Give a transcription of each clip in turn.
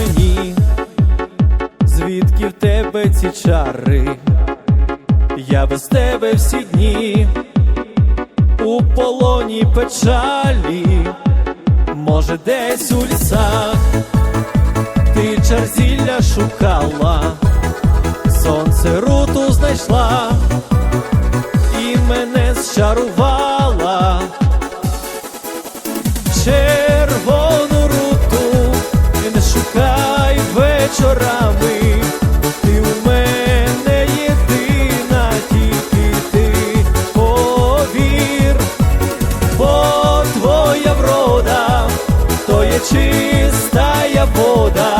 мені, звідки в тебе ці чари, я без тебе всі дні, у полоні печалі, може, десь у лісах, ти чарзілля шукала, сонце руту знайшла і мене зчарувала. Чистая вода,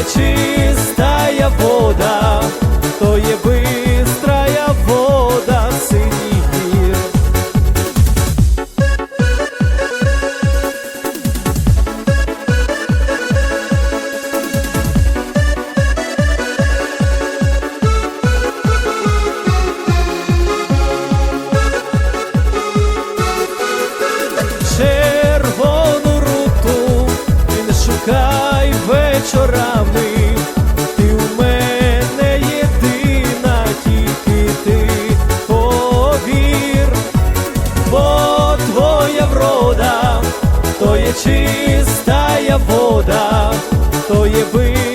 то є чистая вода, то є бистрая вода синіх гір. червону руту ти не шукай вечорами, чистая вода, то є би.